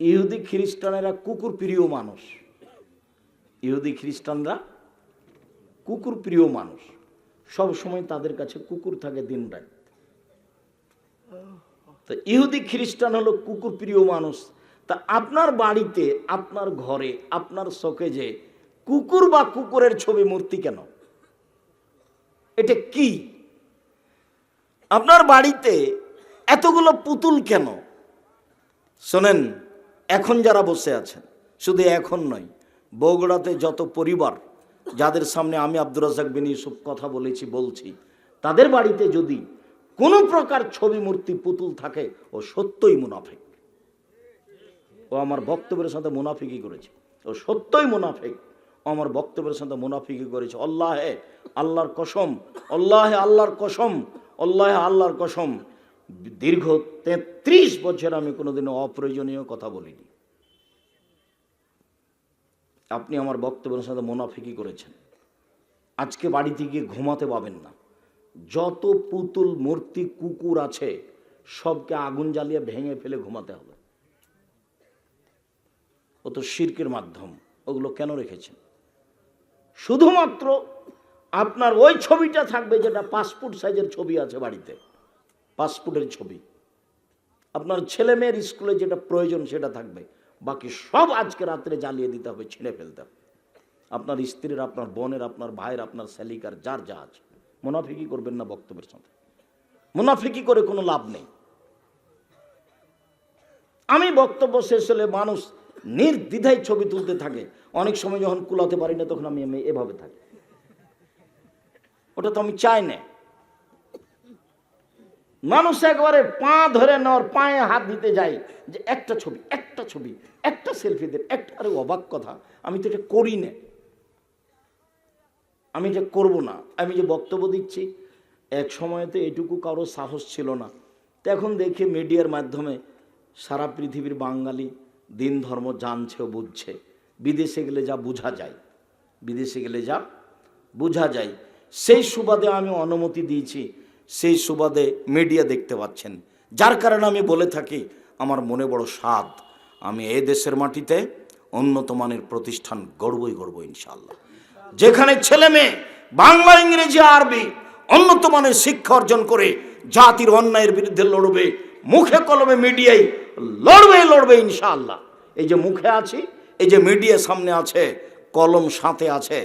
ইহুদি খ্রিস্টানেরা কুকুর প্রিয় মানুষ। ইহুদি খ্রিস্টানরা কুকুর প্রিয় মানুষ। সব সময় তাদের কাছে কুকুর থাকে দিন রাত। তো ইহুদি খ্রিস্টান হলো কুকুর প্রিয় মানুষ। তা আপনার বাড়িতে, আপনার ঘরে, আপনার শোকে যে কুকুর বা কুকুরের ছবি মূর্তি কেন? এটা কি? আপনার বাড়িতে এতগুলো পুতুল কেন? শোনেন এখন যারা বসে আছেন, শুধু এখন নয়, বগুড়াতে যত পরিবার, যাদের সামনে আমি আব্দুর রাজাক বিন ইউসুফ কথা বলেছি, বলছি, তাদের বাড়িতে যদি কোনো প্রকার ছবি, মূর্তি, পুতুল থাকে, ও সত্যই মুনাফিক। ও আমার বক্তব্যের সাথে মুনাফিকি করেছে। ও সত্যই মুনাফিক। ও আমার বক্তব্যের সাথে মুনাফিকি করেছে। আল্লাহে আল্লাহর কসম, আল্লাহে আল্লাহর কসম, আল্লাহে আল্লাহর কসম। দীর্ঘ তেত্রিশ বছর আমি কোনোদিনও অপ্রয়োজনীয় কথা বলিনি। আপনি আমার বক্তব্যের সাথে মোনাফিকি করেছেন। আজকে বাড়িতে গিয়ে ঘুমাতে পাবেন না। যত পুতুল, মূর্তি, কুকুর আছে, সবকে আগুন জ্বালিয়ে ভেঙে ফেলে ঘুমাতে হবে। ও তো শির্কের মাধ্যম, ওগুলো কেন রেখেছেন? শুধুমাত্র আপনার ওই ছবিটা থাকবে যেটা পাসপোর্ট সাইজের ছবি আছে বাড়িতে। পাসপোর্টের ছবি। আপনার ছেলে মেয়ের স্কুলে যেটা প্রয়োজন সেটা থাকবে। বাকি সব আজকে রাত্রে জ্বালিয়ে দিতে হবে, ছিঁড়ে ফেলতে হবে। আপনার স্ত্রীর, আপনার বোনের, আপনার ভাইয়ের, আপনার শ্যালিকার যার যা আছে। মুনাফিকি করবেন না বক্তব্যের সাথে। মুনাফিকি করে কোনো লাভ নেই। আমি বক্তব্য শেষ হলে মানুষ নির্দ্বিধায় ছবি তুলতে থাকে। অনেক সময় যখন কুলাতে পারি না, তখন আমি আমি এভাবে থাকি। ওটা তো আমি চাই না। মানুষ একবারে পা ধরে নেওয়ার পায়ে হাত দিতে যায় যে একটা ছবি একটা ছবি, একটা সেলফি দেন, একটা, আরে অবাক কথা, আমি তো এটা করি না। আমি যে করব না। আমি যে বক্তব্য দিচ্ছি, এক সময় তো এটুকু কারও সাহস ছিল না। তো এখন দেখি মিডিয়ার মাধ্যমে সারা পৃথিবীর বাঙালি দিন ধর্ম জানছে ও বুঝছে। বিদেশে গেলে যা বোঝা যায়, বিদেশে গেলে যা বোঝা যায়। সেই সুবাদে আমি অনুমতি দিয়েছি সেই সুবাদে মিডিয়া দেখতে পাচ্ছেন। যার কারণে আমি বলে থাকি, আমার মনে বড় স্বাদ। আমি এ দেশের মাটিতে উন্নত মানের প্রতিষ্ঠান গড়বই গড়ব ইনশাল্লাহ যেখানে ছেলে মেয়ে বাংলা, ইংরেজি, আরবি উন্নত মানের শিক্ষা অর্জন করে জাতির অন্যায়ের বিরুদ্ধে লড়বে, মুখে কলমে মিডিয়ায় লড়বে লড়বে ইনশাআল্লাহ। এই যে মুখে আছি, এই যে মিডিয়া সামনে আছে, কলম সাথে আছে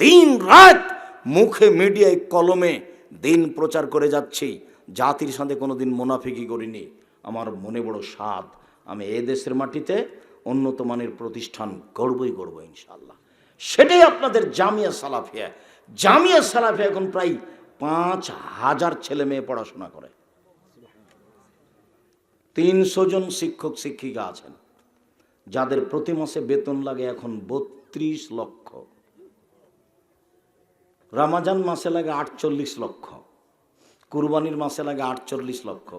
দিন রাত মুখে মিডিয়ায় কলমে দিন প্রচার করে যাচ্ছি। জাতির সাথে কোনো দিন মুনাফিকি করিনি। আমার মনে বড় স্বাদ। আমি এ দেশের মাটিতে উন্নত মানের প্রতিষ্ঠান গড়বই গড়ব ইনশাল্লাহ সেটাই আপনাদের জামিয়া সালাফিয়া। জামিয়া সালাফিয়া এখন প্রায় পাঁচ হাজার ছেলে মেয়ে পড়াশোনা করে। তিনশো জন শিক্ষক, শিক্ষিকা আছেন। যাদের প্রতি মাসে বেতন লাগে এখন বত্রিশ লক্ষ। রামাজান মাসে লাগে আটচল্লিশ লক্ষ, কুরবানির মাসে লাগে আটচল্লিশ লক্ষ।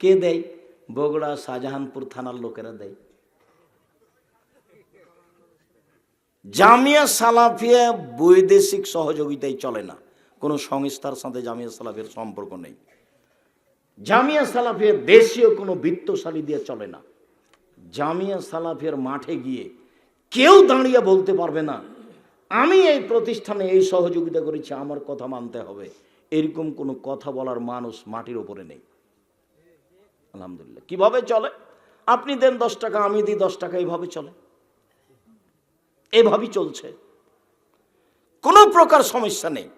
কে দেয়? বগুড়া, শাহজাহানপুর থানার লোকেরা দেয়। জামিয়া সালাফিয়া বৈদেশিক সহযোগিতায় চলে না। কোনো সংস্থার সাথে জামিয়া সালাফিয়ার সম্পর্ক নেই। জামিয়া সালাফিয়া দেশীয় কোনো বৃত্তশালী দিয়ে চলে না। জামিয়া সালাফিয়ার মাঠে গিয়ে কেউ দাঁড়িয়ে বলতে পারবে না আমি এই প্রতিষ্ঠানে এই সহযোগিতা করেছি, আমার কথা মানতে হবে। এরকম কোনো কথা বলার মানুষ মাটির ওপরে নেই। আলহামদুলিল্লাহ। কীভাবে চলে? আপনি দেন দশ টাকা, আমি দিই দশ টাকা এইভাবে চলে। এভাবেই চলছে। কোনো প্রকার সমস্যা নেই।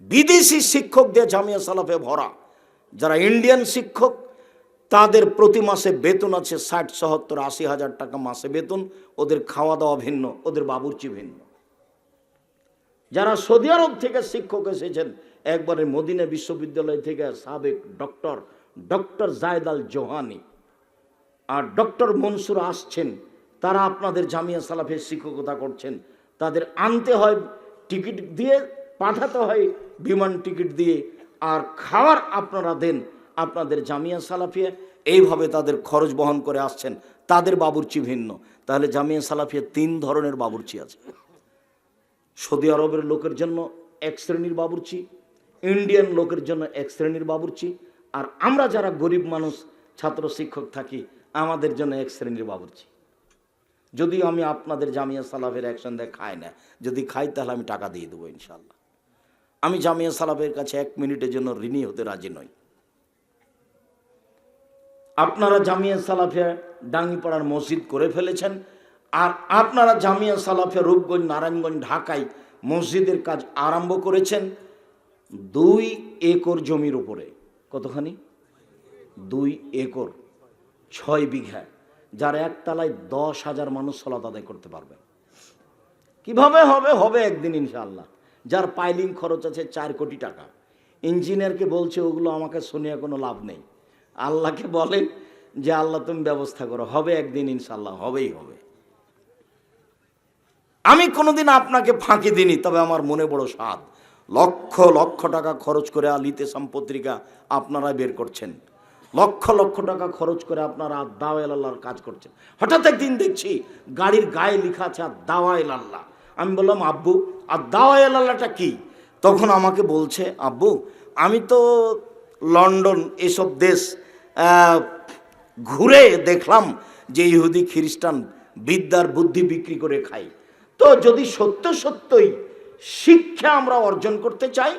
বিদেশি শিক্ষকদের জামিয়া সালাফে ভরা, যারা ইন্ডিয়ান শিক্ষক, তাদের প্রতি মাসে বেতন আছে ষাট, সত্তর, আশি হাজার টাকা মাসে বেতন। ওদের খাওয়া দাওয়া ভিন্ন, ওদের বাবুর্চি ভিন্ন। যারা সৌদি আরব থেকে শিক্ষক এসেছেন, একবারে মদিনা বিশ্ববিদ্যালয় থেকে সাবেক doctor doctor Zayed al Johani আর ডক্টর মনসুর আসছেন, তারা আপনাদের জামিয়া সালাফের শিক্ষকতা করছেন। তাদের আনতে হয় টিকিট দিয়ে, পাঠাতে হয় বিমান টিকিট দিয়ে, আর খাওয়ার আপনারা দেন আপনাদের জামিয়া সালাফিয়া। এইভাবে তাদের খরচ বহন করে আসছেন। তাদের বাবুর্চি ভিন্ন। তাহলে জামিয়া সালাফিয়া তিন ধরনের বাবুর্চি আছে। সৌদি আরবের লোকের জন্য এক শ্রেণির বাবুর্চি, ইন্ডিয়ান লোকের জন্য এক শ্রেণির বাবুর্চি, আর আমরা যারা গরিব মানুষ, ছাত্র শিক্ষক থাকি, আমাদের জন্য এক শ্রেণির বাবুর্চি। যদিও আমি আপনাদের জামিয়া সালাফের দিয়ে খাই না। যদি খাই, তাহলে আমি টাকা দিয়ে দেবো ইনশাল্লাহ আমি জামিয়া সালাফের কাছে এক মিনিটের জন্য ঋণী হতে রাজি নই। আপনারা জামিয়া সালাফে ডাঙ্গিপাড়ার মসজিদ করে ফেলেছেন আর আপনারা জামিয়া সালাফে রূপগঞ্জ, নারায়ণগঞ্জ, ঢাকায় মসজিদের কাজ আরম্ভ করেছেন দুই একর জমির উপরে। কতখানি? দুই একর, ছয় বিঘা, যার একতলায় দশ হাজার মানুষ সলাত আদায় করতে পারবে। কীভাবে হবে? হবে একদিন ইনশাআল্লাহ। যার পাইলিং খরচ আছে চার কোটি টাকা। ইঞ্জিনিয়ারকে বলছে, ওগুলো আমাকে শুনিয়ে কোনো লাভ নেই। আল্লাহকে বলেন যে, আল্লাহ তুমি ব্যবস্থা করো। হবে একদিন ইনশাল্লাহ হবেই হবে। আমি কোনোদিন আপনাকে ফাঁকি দিইনি, তবে আমার মনে বড় স্বাদ। লক্ষ লক্ষ টাকা খরচ করে আলিতে পত্রিকা আপনারা বের করছেন। লক্ষ লক্ষ টাকা খরচ করে আপনারা দাওয়াল আল্লাহর কাজ করছেন। হঠাৎ একদিন দেখছি গাড়ির গায়ে লেখা আছে আর দাওয়াইল আল্লাহ আমি বললাম, আব্বু আর দাওয়াইল আল্লাহটা কি? তখন আমাকে বলছে, আব্বু, আমি তো লন্ডন এসব দেশ ঘুরে দেখলাম যে ইহুদি খ্রিস্টান বিদ্যার বুদ্ধি বিক্রি করে খায়। তো যদি সত্য সত্যই শিক্ষা আমরা অর্জন করতে চাই,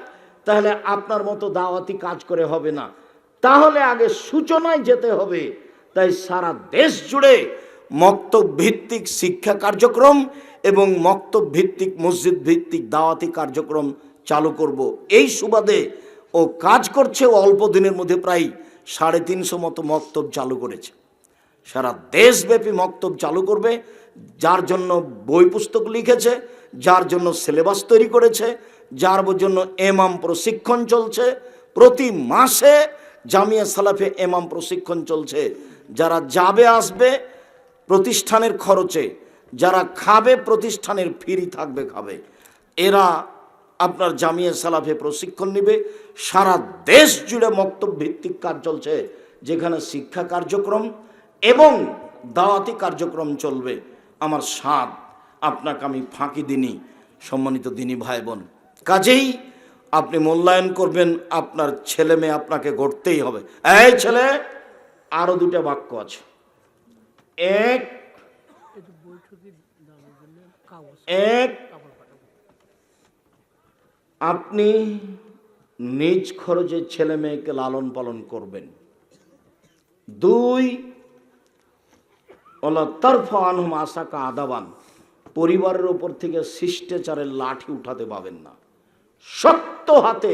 তাহলে আপনার মতো দাওয়াতি কাজ করে হবে না। তাহলে আগে সূচনায় যেতে হবে। তাই সারা দেশ জুড়ে মক্তব ভিত্তিক শিক্ষা কার্যক্রম এবং মক্তব ভিত্তিক মসজিদ ভিত্তিক দাওয়াতি কার্যক্রম চালু করব। এই সুবাদে ও কাজ করছে অল্প দিনের মধ্যে প্রায় সাড়ে তিনশো মতো মক্তব চালু করেছে। সারা দেশব্যাপী মক্তব চালু করবে, যার জন্য বই পুস্তক লিখেছে, যার জন্য সিলেবাস তৈরি করেছে, যার জন্য এমাম প্রশিক্ষণ চলছে। প্রতি মাসে জামিয়া সালাফে এমাম প্রশিক্ষণ চলছে। যারা যাবে, আসবে প্রতিষ্ঠানের খরচে, যারা খাবে প্রতিষ্ঠানের ফিরি থাকবে, খাবে। এরা আপনার জামিয়া সালাফে প্রশিক্ষণ নেবে। সারা দেশ জুড়ে মক্তব ভিত্তিক কাজ চলছে, যেখানে শিক্ষা কার্যক্রম এবং দাওয়াতি কার্যক্রম চলবে। আমার স্বাদ, আপনাকে আমি ফাঁকি দিনই সম্মানিত দিনী ভাই বোন কাজেই আপনি মূল্যায়ন করবেন, আপনার ছেলে মেয়ে আপনাকে গড়তেই হবে। এই ছেলে, আরও দুটা বাক্য আছে। এক এক, আপনি নিজ খরচে ছেলে মেয়েকে লালন পালন করবেন। দুই ওলা তরফ আদাবান। পরিবারের ওপর থেকে শিষ্টাচারের লাঠি উঠাতে পাবেন না। শক্ত হাতে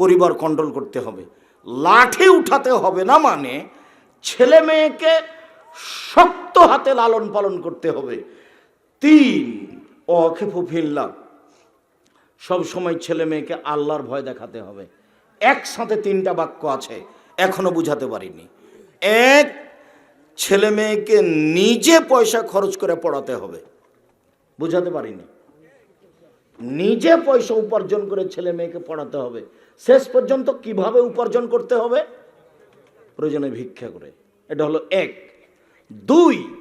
পরিবার কন্ট্রোল করতে হবে। লাঠি উঠাতে হবে না মানে ছেলে মেয়েকে শক্ত হাতে লালন পালন করতে হবে। তিন অখেফুফিল্লা সব সময় ছেলে মেয়েকে আল্লাহর ভয় দেখাতে হবে। একসাথে তিনটা বাক্য আছে, এখনও বুঝাতে পারিনি। এক ছেলে মেয়েকে নিজে পয়সা খরচ করে পড়াতে হবে। বুঝাতে পারিনি। নিজে পয়সা উপার্জন করে ছেলে মেয়েকে পড়াতে হবে। শেষ পর্যন্ত কীভাবে উপার্জন করতে হবে? প্রয়োজনে ভিক্ষা করে। এটা হলো এক। দুই,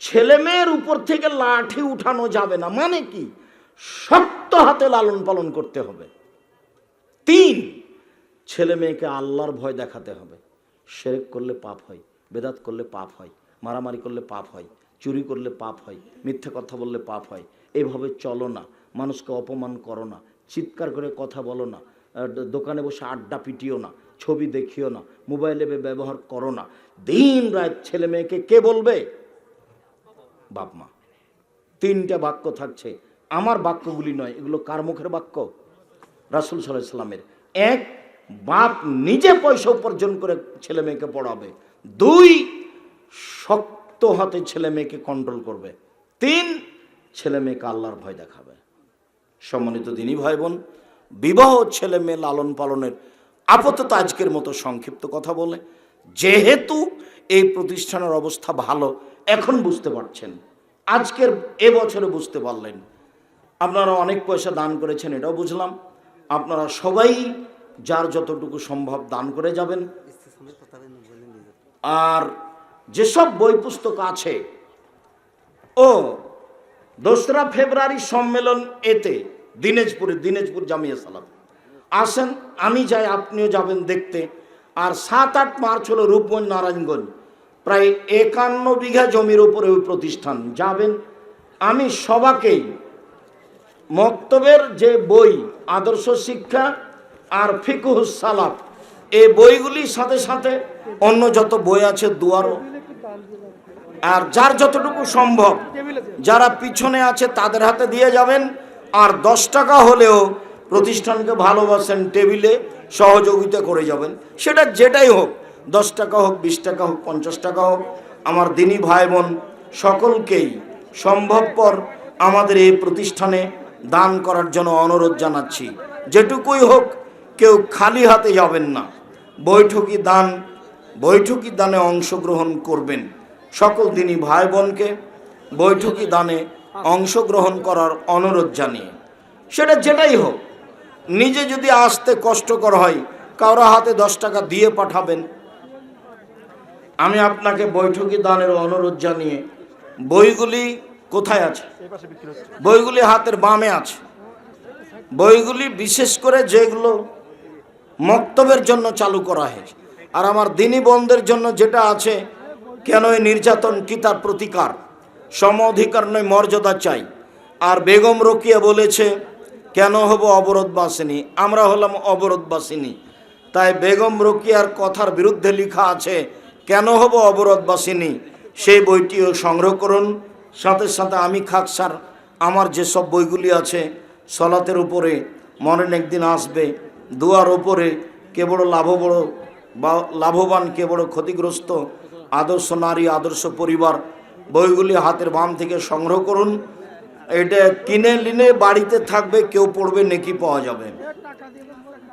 ছেলে মেয়ের উপর থেকে লাঠি উঠানো যাবে না। মানে কি? শক্ত হাতে লালন পালন করতে হবে। তিন, ছেলে মেয়েকে আল্লাহর ভয় দেখাতে হবে। শেরেক করলে পাপ হয়। বেদাত করলে পাপ হয়, মারামারি করলে পাপ হয়, চুরি করলে পাপ হয়, মিথ্যা কথা বললে পাপ হয়। এইভাবে চলো না, মানুষকে অপমান করো না, চিৎকার করে কথা বলো না দোকানে বসে আড্ডা পিটিও না, ছবি দেখিও না, মোবাইলে ব্যবহার করো না। দিন রাত ছেলে মেয়েকে কে বলবে? বাপ মা। তিনটা বাক্য থাকছে। আমার বাক্যগুলি নয়, এগুলো কার মুখের বাক্য? রাসুল সাল্লাহ সাল্লামের এক, বাপ নিজে পয়সা উপার্জন করে ছেলে মেয়েকে পড়াবে। দুই, শক্ত হাতে ছেলে মেয়েকে কন্ট্রোল করবে। তিন, ছেলে মেয়েকে আল্লাহর ভয় দেখাবে। সম্মানিত দিনী ভাই বোন বিবাহ ছেলে মেয়ে লালন পালনের আপাতত আজকের মতো সংক্ষিপ্ত কথা বলে, যেহেতু এই প্রতিষ্ঠানের অবস্থা ভালো, এখন বুঝতে পারছেন। আজকের এবছরে বুঝতে পারলেন। আপনারা অনেক পয়সা দান করেছেন, এটাও বুঝলাম। আপনারা সবাই যার যতটুকু সম্ভব দান করে যাবেন। আর যেসব বই পুস্তক আছে, ও দোসরা ফেব্রুয়ারি সম্মেলন এতে দিনাজপুরে, দিনাজপুর জামিয়া সালাম। আসেন, আমি যাই, আপনিও যাবেন দেখতে। আর সাত আট মার্চ হলো রূপগঞ্জ, নারায়ণগঞ্জ। প্রায় একান্ন বিঘা জমির উপরে ওই প্রতিষ্ঠান। যাবেন, আমি সবাকেই মক্তবের যে বই, আদর্শ শিক্ষা আর ফিকুহুস সালাফ এই বইগুলির সাথে সাথে অন্য যত বই আছে দুয়ারও। আর যার যতটুকু সম্ভব, যারা পিছনে আছে তাদের হাতে দিয়ে যাবেন। আর দশ টাকা হলেও প্রতিষ্ঠানকে ভালোবাসেন টেবিলে সহযোগিতা করে যাবেন। সেটা যেটাই হোক, দশ টাকা হোক, বিশ টাকা হোক, পঞ্চাশ টাকা হোক, আমার দিনী ভাই বোন সকলকেই সম্ভবপর আমাদের এই প্রতিষ্ঠানে দান করার জন্য অনুরোধ জানাচ্ছি। যেটুকুই হোক, কেউ খালি হাতে যাবেন না। বৈঠকি দান, বৈঠকি দানে অংশগ্রহণ করবেন সকল দিনই ভাই বোনকে বৈঠকি দানে অংশগ্রহণ করার অনুরোধ জানিয়ে। সেটা যেটাই হোক, নিজে যদি আসতে কষ্টকর হয়, কারও হাতে দশ টাকা দিয়ে পাঠাবেন। আমি আপনাকে বৈঠকি দানের অনুরোধ জানিয়ে, বইগুলি কোথায় আছে? বইগুলি হাতের বামে আছে। বইগুলি বিশেষ করে যেগুলো মক্তবের জন্য চালু করা হয়েছে আর আমার দিনী বন্ধের জন্য যেটা আছে, কেন এই নির্যাতন কি তার প্রতিকার? সম অধিকার নয়, মর্যাদা চাই। আর বেগম রকিয়া বলেছে, কেন হব অবরোধবাসিনী? আমরা হলাম অবরোধবাসিনী। তাই বেগম রকিয়ার কথার বিরুদ্ধে লেখা আছে, কেন হব অবরোধবাসিনী? সেই বইটিও সংগ্রহ করুন। সাথে সাথে আমি খাকসার আমার যেসব বইগুলি আছে, সলাতের উপরে মরেন একদিন আসবে। দুয়ার ওপরে কে বড় লাভ বড় বা লাভবান, কে বড় ক্ষতিগ্রস্ত, আদর্শ নারী, আদর্শ পরিবার, বইগুলি হাতের বাম থেকে সংগ্রহ করুন। এটা কিনে লিনে বাড়িতে থাকবে, কেউ পড়বে, নেকি পাওয়া যাবে।